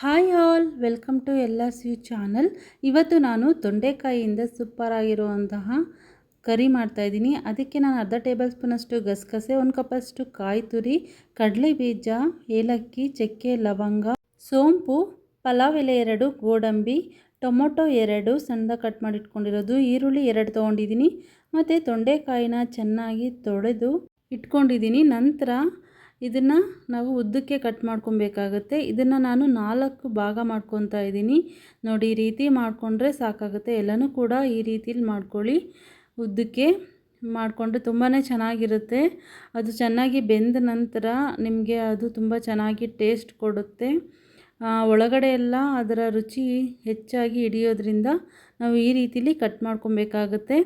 Hi all, welcome to ಎಲ್ಲ ಸ್ವೀ channel. ಇವತ್ತು ನಾನು ತೊಂಡೆಕಾಯಿಯಿಂದ ಸೂಪರ್ ಆಗಿರುವಂತಹ ಕರಿ ಮಾಡ್ತಾಯಿದ್ದೀನಿ ಅದಕ್ಕೆ ನಾನು ಅರ್ಧ ಟೇಬಲ್ ಸ್ಪೂನಷ್ಟು ಗಸಗಸೆ, ಒಂದು ಕಪ್ಪಷ್ಟು ಕಾಯಿ ತುರಿ, ಕಡಲೆ ಬೀಜ, ಏಲಕ್ಕಿ, ಚಕ್ಕೆ, ಲವಂಗ, ಸೋಂಪು, ಪಲಾವ್ ಎಲೆ ಎರಡು, ಗೋಡಂಬಿ, ಟೊಮೊಟೊ ಎರಡು ಸಣ್ಣ ಕಟ್ ಮಾಡಿಟ್ಕೊಂಡಿರೋದು, ಈರುಳ್ಳಿ ಎರಡು ತೊಗೊಂಡಿದ್ದೀನಿ. ಮತ್ತು ತೊಂಡೆಕಾಯಿನ ಚೆನ್ನಾಗಿ ತೊಳೆದು ಇಟ್ಕೊಂಡಿದ್ದೀನಿ. ನಂತರ ಇದನ್ನು ನಾವು ಉದ್ದಕ್ಕೆ ಕಟ್ ಮಾಡ್ಕೊಬೇಕಾಗತ್ತೆ. ಇದನ್ನು ನಾನು ನಾಲ್ಕು ಭಾಗ ಮಾಡ್ಕೊತಾ ಇದ್ದೀನಿ. ನೋಡಿ, ಈ ರೀತಿ ಮಾಡಿಕೊಂಡ್ರೆ ಸಾಕಾಗುತ್ತೆ. ಎಲ್ಲನೂ ಕೂಡ ಈ ರೀತಿಲಿ ಮಾಡ್ಕೊಳ್ಳಿ. ಉದ್ದಕ್ಕೆ ಮಾಡಿಕೊಂಡ್ರೆ ತುಂಬಾ ಚೆನ್ನಾಗಿರುತ್ತೆ. ಅದು ಚೆನ್ನಾಗಿ ಬೆಂದ ನಂತರ ನಿಮಗೆ ಅದು ತುಂಬ ಚೆನ್ನಾಗಿ ಟೇಸ್ಟ್ ಕೊಡುತ್ತೆ. ಒಳಗಡೆ ಎಲ್ಲ ಅದರ ರುಚಿ ಹೆಚ್ಚಾಗಿ ಹಿಡಿಯೋದ್ರಿಂದ ನಾವು ಈ ರೀತಿಲಿ ಕಟ್ ಮಾಡ್ಕೊಬೇಕಾಗತ್ತೆ.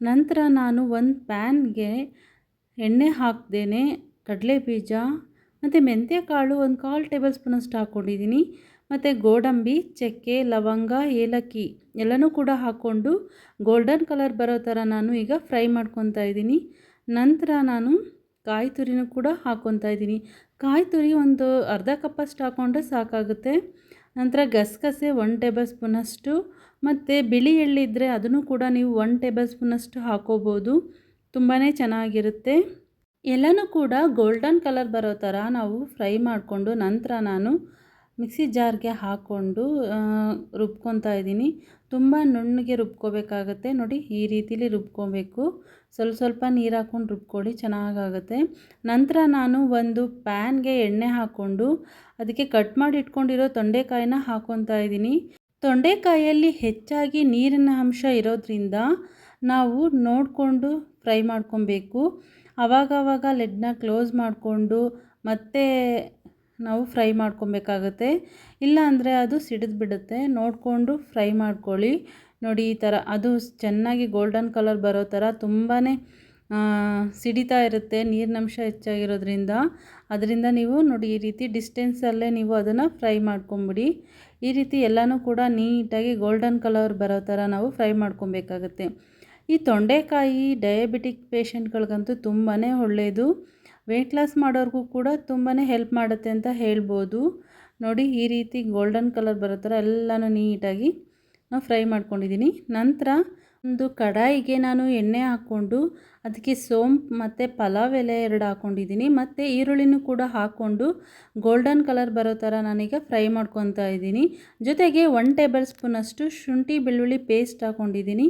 ನಂತರ ನಾನು ಒಂದು ಪ್ಯಾನ್ಗೆ ಎಣ್ಣೆ ಹಾಕ್ದೇನೆ ಕಡಲೆ ಬೀಜ, ಮತ್ತು ಮೆಂತ್ಯ ಕಾಳು ಒಂದು ಕಾಲು ಟೇಬಲ್ ಸ್ಪೂನಷ್ಟು ಹಾಕ್ಕೊಂಡಿದ್ದೀನಿ ಮತ್ತು ಗೋಡಂಬಿ, ಚಕ್ಕೆ, ಲವಂಗ, ಏಲಕ್ಕಿ ಎಲ್ಲನೂ ಕೂಡ ಹಾಕ್ಕೊಂಡು ಗೋಲ್ಡನ್ ಕಲರ್ ಬರೋ ಥರ ನಾನು ಈಗ ಫ್ರೈ ಮಾಡ್ಕೊತಾ ಇದ್ದೀನಿ. ನಂತರ ನಾನು ಕಾಯಿ ತುರಿನೂ ಕೂಡ ಹಾಕ್ಕೊತಾ ಇದ್ದೀನಿ. ಕಾಯಿ ತುರಿ ಒಂದು ಅರ್ಧ ಕಪ್ಪಷ್ಟು ಹಾಕ್ಕೊಂಡ್ರೆ ಸಾಕಾಗುತ್ತೆ. ನಂತರ ಗಸಗಸೆ ಒನ್ ಟೇಬಲ್ ಸ್ಪೂನಷ್ಟು ಮತ್ತು ಬಿಳಿ ಎಳ್ಳಿದ್ರೆ ಅದನ್ನು ಕೂಡ ನೀವು ಒನ್ ಟೇಬಲ್ ಸ್ಪೂನಷ್ಟು ಹಾಕೋಬೋದು. ತುಂಬಾ ಚೆನ್ನಾಗಿರುತ್ತೆ. ಎಲ್ಲನೂ ಕೂಡ ಗೋಲ್ಡನ್ ಕಲರ್ ಬರೋ ಥರ ನಾವು ಫ್ರೈ ಮಾಡಿಕೊಂಡು ನಂತರ ನಾನು ಮಿಕ್ಸಿ ಜಾರ್ಗೆ ಹಾಕ್ಕೊಂಡು ರುಬ್ಕೊತಾ ಇದ್ದೀನಿ. ತುಂಬ ನುಣ್ಣಗೆ ರುಬ್ಕೋಬೇಕಾಗತ್ತೆ. ನೋಡಿ, ಈ ರೀತಿಲಿ ರುಬ್ಕೋಬೇಕು. ಸ್ವಲ್ಪ ಸ್ವಲ್ಪ ನೀರು ಹಾಕ್ಕೊಂಡು ರುಬ್ಕೊಳ್ಳಿ, ಚೆನ್ನಾಗಾಗುತ್ತೆ. ನಂತರ ನಾನು ಒಂದು ಪ್ಯಾನ್ಗೆ ಎಣ್ಣೆ ಹಾಕ್ಕೊಂಡು ಅದಕ್ಕೆ ಕಟ್ ಮಾಡಿ ಇಟ್ಕೊಂಡಿರೋ ತೊಂಡೆಕಾಯಿನ ಹಾಕ್ಕೊತಾ ಇದ್ದೀನಿ. ತೊಂಡೆಕಾಯಲ್ಲಿ ಹೆಚ್ಚಾಗಿ ನೀರಿನ ಅಂಶ ಇರೋದ್ರಿಂದ ನಾವು ನೋಡಿಕೊಂಡು ಫ್ರೈ ಮಾಡ್ಕೊಬೇಕು. ಆವಾಗವಾಗ ಲೆಡ್ನ ಕ್ಲೋಸ್ ಮಾಡಿಕೊಂಡು ಮತ್ತೆ ನಾವು ಫ್ರೈ ಮಾಡ್ಕೊಬೇಕಾಗತ್ತೆ. ಇಲ್ಲ ಅಂದರೆ ಅದು ಸಿಡಿದು ಬಿಡುತ್ತೆ. ನೋಡಿಕೊಂಡು ಫ್ರೈ ಮಾಡ್ಕೊಳ್ಳಿ. ನೋಡಿ, ಈ ಥರ ಅದು ಚೆನ್ನಾಗಿ ಗೋಲ್ಡನ್ ಕಲರ್ ಬರೋ ಥರ ತುಂಬಾ ಸಿಡಿತಾ ಇರುತ್ತೆ ನೀರಿನಂಶ ಹೆಚ್ಚಾಗಿರೋದ್ರಿಂದ. ಅದರಿಂದ ನೀವು ನೋಡಿ, ಈ ರೀತಿ ಡಿಸ್ಟೆನ್ಸಲ್ಲೇ ನೀವು ಅದನ್ನು ಫ್ರೈ ಮಾಡ್ಕೊಂಬಿಡಿ. ಈ ರೀತಿ ಎಲ್ಲನೂ ಕೂಡ ನೀಟಾಗಿ ಗೋಲ್ಡನ್ ಕಲರ್ ಬರೋ ಥರ ನಾವು ಫ್ರೈ ಮಾಡ್ಕೊಬೇಕಾಗತ್ತೆ. ಈ ತೊಂಡೆಕಾಯಿ ಡಯಾಬಿಟಿಕ್ ಪೇಷಂಟ್ಗಳಿಗಂತೂ ತುಂಬಾ ಒಳ್ಳೆಯದು ವೆಯ್ಟ್ ಲಾಸ್ ಮಾಡೋರಿಗೂ ಕೂಡ ತುಂಬಾ ಹೆಲ್ಪ್ ಮಾಡುತ್ತೆ ಅಂತ ಹೇಳ್ಬೋದು. ನೋಡಿ, ಈ ರೀತಿ ಗೋಲ್ಡನ್ ಕಲರ್ ಬರೋ ಥರ ಎಲ್ಲನೂ ನೀಟಾಗಿ ನಾವು ಫ್ರೈ ಮಾಡ್ಕೊಂಡಿದ್ದೀನಿ ನಂತರ ಒಂದು ಕಡಾಯಿಗೆ ನಾನು ಎಣ್ಣೆ ಹಾಕ್ಕೊಂಡು ಅದಕ್ಕೆ ಸೋಂಪು ಮತ್ತು ಪಲಾವ್ ಎಲೆ ಎರಡು ಹಾಕ್ಕೊಂಡಿದ್ದೀನಿ ಮತ್ತು ಈರುಳ್ಳಿನೂ ಕೂಡ ಹಾಕ್ಕೊಂಡು ಗೋಲ್ಡನ್ ಕಲರ್ ಬರೋ ಥರ ನಾನೀಗ ಫ್ರೈ ಮಾಡ್ಕೊತಾ ಇದ್ದೀನಿ ಜೊತೆಗೆ ಒನ್ ಟೇಬಲ್ ಸ್ಪೂನಷ್ಟು ಶುಂಠಿ ಬೆಳ್ಳುಳ್ಳಿ ಪೇಸ್ಟ್ ಹಾಕ್ಕೊಂಡಿದ್ದೀನಿ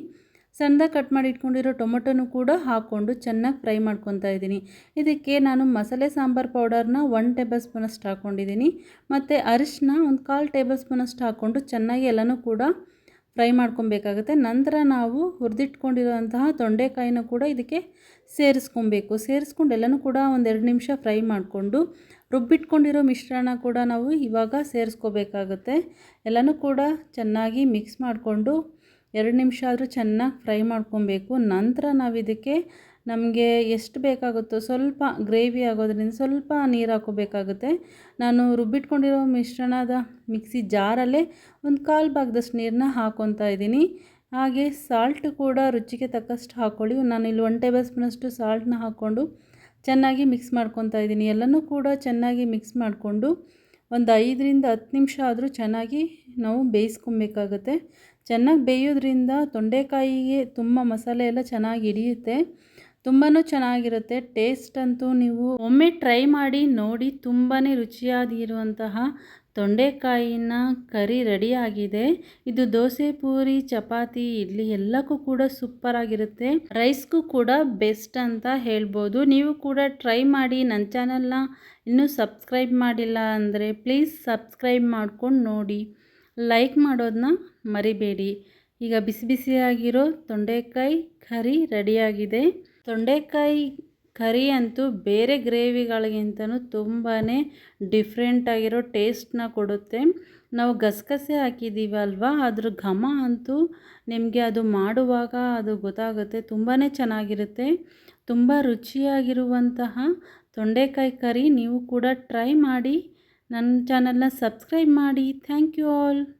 ಸಣ್ಣದಾಗಿ ಕಟ್ ಮಾಡಿ ಇಟ್ಕೊಂಡಿರೋ ಟೊಮೊಟೊನು ಕೂಡ ಹಾಕ್ಕೊಂಡು ಚೆನ್ನಾಗಿ ಫ್ರೈ ಮಾಡ್ಕೊತಾ ಇದ್ದೀನಿ. ಇದಕ್ಕೆ ನಾನು ಮಸಾಲೆ ಸಾಂಬಾರು ಪೌಡರ್ನ ಒನ್ ಟೇಬಲ್ ಸ್ಪೂನಷ್ಟು ಹಾಕ್ಕೊಂಡಿದ್ದೀನಿ. ಮತ್ತು ಅರಿಶಿನ ಒಂದು ಕಾಲು ಟೇಬಲ್ ಸ್ಪೂನಷ್ಟು ಹಾಕ್ಕೊಂಡು ಚೆನ್ನಾಗಿ ಎಲ್ಲನೂ ಕೂಡ ಫ್ರೈ ಮಾಡ್ಕೊಬೇಕಾಗುತ್ತೆ. ನಂತರ ನಾವು ಹುರಿದಿಟ್ಕೊಂಡಿರೋಂತಹ ತೊಂಡೆಕಾಯಿನೂ ಕೂಡ ಇದಕ್ಕೆ ಸೇರಿಸ್ಕೊಬೇಕು. ಸೇರಿಸ್ಕೊಂಡು ಎಲ್ಲನೂ ಕೂಡ ಒಂದೆರಡು ನಿಮಿಷ ಫ್ರೈ ಮಾಡಿಕೊಂಡು ರುಬ್ಬಿಟ್ಕೊಂಡಿರೋ ಮಿಶ್ರಣ ಕೂಡ ನಾವು ಇವಾಗ ಸೇರಿಸ್ಕೋಬೇಕಾಗುತ್ತೆ. ಎಲ್ಲನೂ ಕೂಡ ಚೆನ್ನಾಗಿ ಮಿಕ್ಸ್ ಮಾಡಿಕೊಂಡು ಎರಡು ನಿಮಿಷ ಆದರೂ ಚೆನ್ನಾಗಿ ಫ್ರೈ ಮಾಡ್ಕೊಬೇಕು. ನಂತರ ನಾವು ಇದಕ್ಕೆ ನಮಗೆ ಎಷ್ಟು ಬೇಕಾಗುತ್ತೋ ಸ್ವಲ್ಪ ಗ್ರೇವಿ ಆಗೋದ್ರಿಂದ ಸ್ವಲ್ಪ ನೀರು ಹಾಕೋಬೇಕಾಗುತ್ತೆ. ನಾನು ರುಬ್ಬಿಟ್ಕೊಂಡಿರೋ ಮಿಶ್ರಣದ ಮಿಕ್ಸಿ ಜಾರಲ್ಲೇ ಒಂದು ಕಾಲು ಭಾಗದಷ್ಟು ನೀರನ್ನ ಹಾಕ್ಕೊತಾ ಇದ್ದೀನಿ. ಹಾಗೆ ಸಾಲ್ಟ್ ಕೂಡ ರುಚಿಗೆ ತಕ್ಕಷ್ಟು ಹಾಕ್ಕೊಳ್ಳಿ ನಾನು ಇಲ್ಲಿ ಒನ್ ಟೇಬಲ್ ಸ್ಪೂನಷ್ಟು ಸಾಲ್ಟ್ನ ಹಾಕ್ಕೊಂಡು ಚೆನ್ನಾಗಿ ಮಿಕ್ಸ್ ಮಾಡ್ಕೊತಾ ಇದ್ದೀನಿ. ಎಲ್ಲನೂ ಕೂಡ ಚೆನ್ನಾಗಿ ಮಿಕ್ಸ್ ಮಾಡಿಕೊಂಡು ಒಂದು ಐದರಿಂದ ಹತ್ತು ನಿಮಿಷ ಆದರೂ ಚೆನ್ನಾಗಿ ನಾವು ಬೇಯಿಸ್ಕೊಬೇಕಾಗತ್ತೆ. ಚೆನ್ನಾಗಿ ಬೇಯೋದ್ರಿಂದ ತೊಂಡೆಕಾಯಿಗೆ ತುಂಬ ಮಸಾಲೆ ಎಲ್ಲ ಚೆನ್ನಾಗಿ ಹಿಡಿಯುತ್ತೆ. ತುಂಬಾ ಚೆನ್ನಾಗಿರುತ್ತೆ. ಟೇಸ್ಟ್ ಅಂತೂ ನೀವು ಒಮ್ಮೆ ಟ್ರೈ ಮಾಡಿ ನೋಡಿ ತುಂಬಾ ರುಚಿಯಾಗಿರುವಂತಹ ತೊಂಡೆಕಾಯಿನ ಕರಿ ರೆಡಿಯಾಗಿದೆ ಇದು ದೋಸೆ, ಪೂರಿ, ಚಪಾತಿ, ಇಡ್ಲಿ ಎಲ್ಲಕ್ಕೂ ಕೂಡ ಸೂಪರ್ ಆಗಿರುತ್ತೆ. ರೈಸ್ಗೂ ಕೂಡ ಬೆಸ್ಟ್ ಅಂತ ಹೇಳ್ಬೋದು. ನೀವು ಕೂಡ ಟ್ರೈ ಮಾಡಿ. ನನ್ನ ಚಾನಲ್ನ ಇನ್ನೂ ಸಬ್ಸ್ಕ್ರೈಬ್ ಮಾಡಿಲ್ಲ ಅಂದರೆ ಪ್ಲೀಸ್ ಸಬ್ಸ್ಕ್ರೈಬ್ ಮಾಡ್ಕೊಂಡು ನೋಡಿ. ಲೈಕ್ ಮಾಡೋದನ್ನ ಮರಿಬೇಡಿ. ಈಗ ಬಿಸಿ ಬಿಸಿಯಾಗಿರೋ ತೊಂಡೆಕಾಯಿ ಕರಿ ರೆಡಿಯಾಗಿದೆ. ತೊಂಡೆಕಾಯಿ ಕರಿ ಅಂತೂ ಬೇರೆ ಗ್ರೇವಿಗಳಿಗಿಂತನೂ ತುಂಬಾ ಡಿಫ್ರೆಂಟಾಗಿರೋ ಟೇಸ್ಟ್ನ ಕೊಡುತ್ತೆ. ನಾವು ಗಸಗಸೆ ಹಾಕಿದ್ದೀವಲ್ವ ಅದ್ರ ಘಮ ಅಂತೂ ನಿಮಗೆ ಅದು ಮಾಡುವಾಗ ಅದು ಗೊತ್ತಾಗುತ್ತೆ. ತುಂಬಾ ಚೆನ್ನಾಗಿರುತ್ತೆ. ತುಂಬ ರುಚಿಯಾಗಿರುವಂತಹ ತೊಂಡೆಕಾಯಿ ಕರಿ ನೀವು ಕೂಡ ಟ್ರೈ ಮಾಡಿ. ನನ್ನ ಚಾನಲ್ನ ಸಬ್ಸ್ಕ್ರೈಬ್ ಮಾಡಿ. Thank you all.